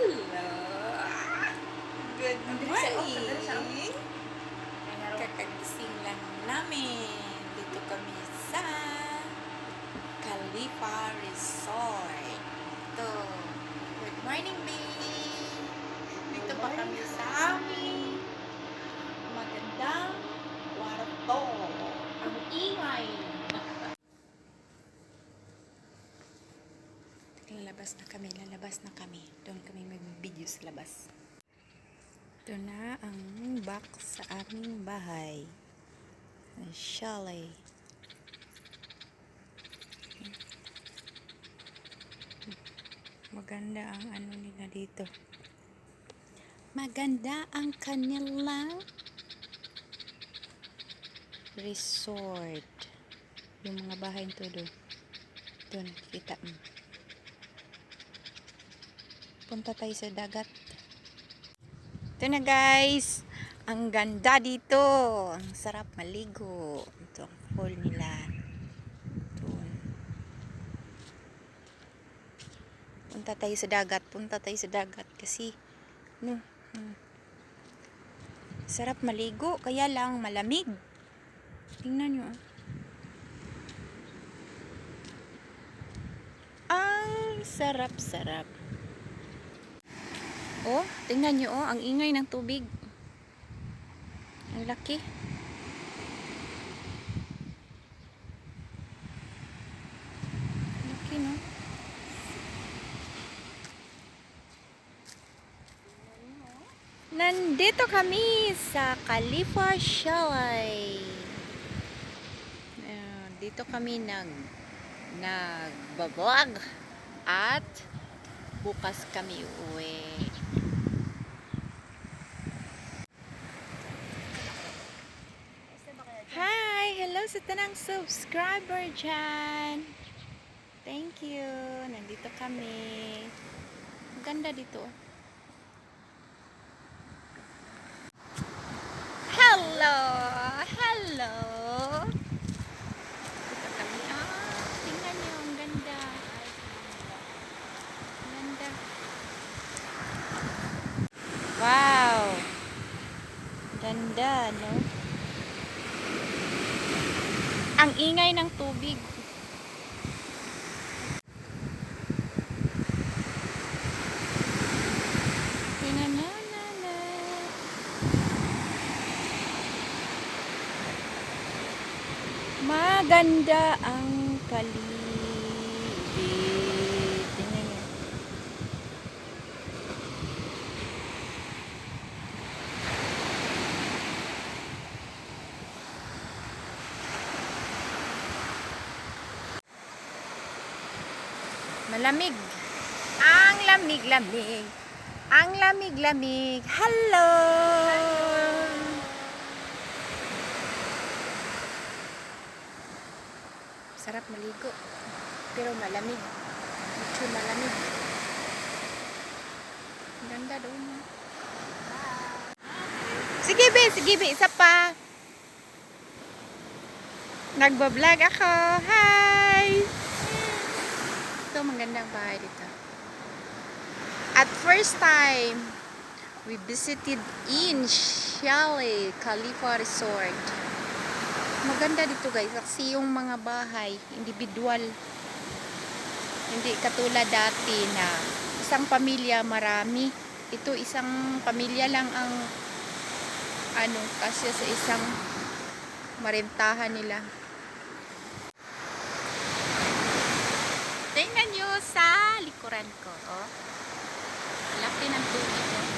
Hello! Good morning! Kakagising lang namin. Dito kami sa Khalifa Resort. Ito. Good morning, babe! Dito pa kami sa aming magandang kwarto. Ang ingay. Lalabas na kami, lalabas na kami. Doon kami mag-video sa labas. Ito na ang back sa aming bahay. Ang chalet. Maganda ang ano nila dito. Maganda ang kanilang resort. Yung mga bahay nito doon. Doon, kita mo. Punta tayo sa dagat. Ito na guys. Ang ganda dito. Ang sarap maligo. Ito ang pool nila. Doon. Punta tayo sa dagat. Punta tayo sa dagat kasi no, hmm. sarap maligo. Kaya lang malamig. Tingnan nyo. ah. Ang sarap-sarap. Oh, tingnan nyo oh, ang ingay ng tubig. Ang laki. Laki no? Nandito kami sa Khalifa Chalet. Ah, dito kami nag nagbablog at bukas kami uwi. Hi! Hello sa tanang subscriber dyan! Thank you! Nandito kami. Ganda dito. Hello! Hello! Dito kami. Ah, tingnan nyo. Ang ganda. Ang ganda. Wow! Ganda, no? Ang ingay ng tubig. Maganda ang Malamig. Ang lamig-lamig. Ang lamig-lamig. Hello! Sarap maligo. Pero malamig. Medyo malamig. Ganda doon. Sige, be. Sige, be. Isa pa. Nagbablog ako. Hi! Ito, magandang bahay dito. At first time, we visited in Chalet, Khalifa Resort. Maganda dito guys, kasi yung mga bahay, individual. Hindi katulad dati na isang pamilya marami. Ito isang pamilya lang ang ano, kasi sa isang marentahan nila. Tingnan nyo sa likuran ko, oh. Laki ng tubig, oh.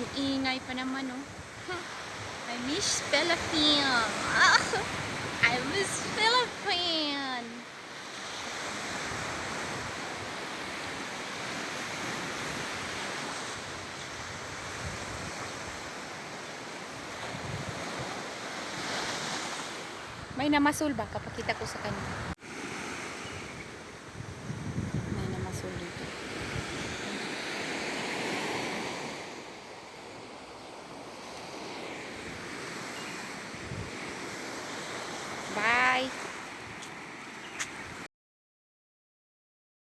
Ang ingay pa naman, oh. I miss Philippines. I miss Philippines. May namasul ba? Kapakita ko sa kanya.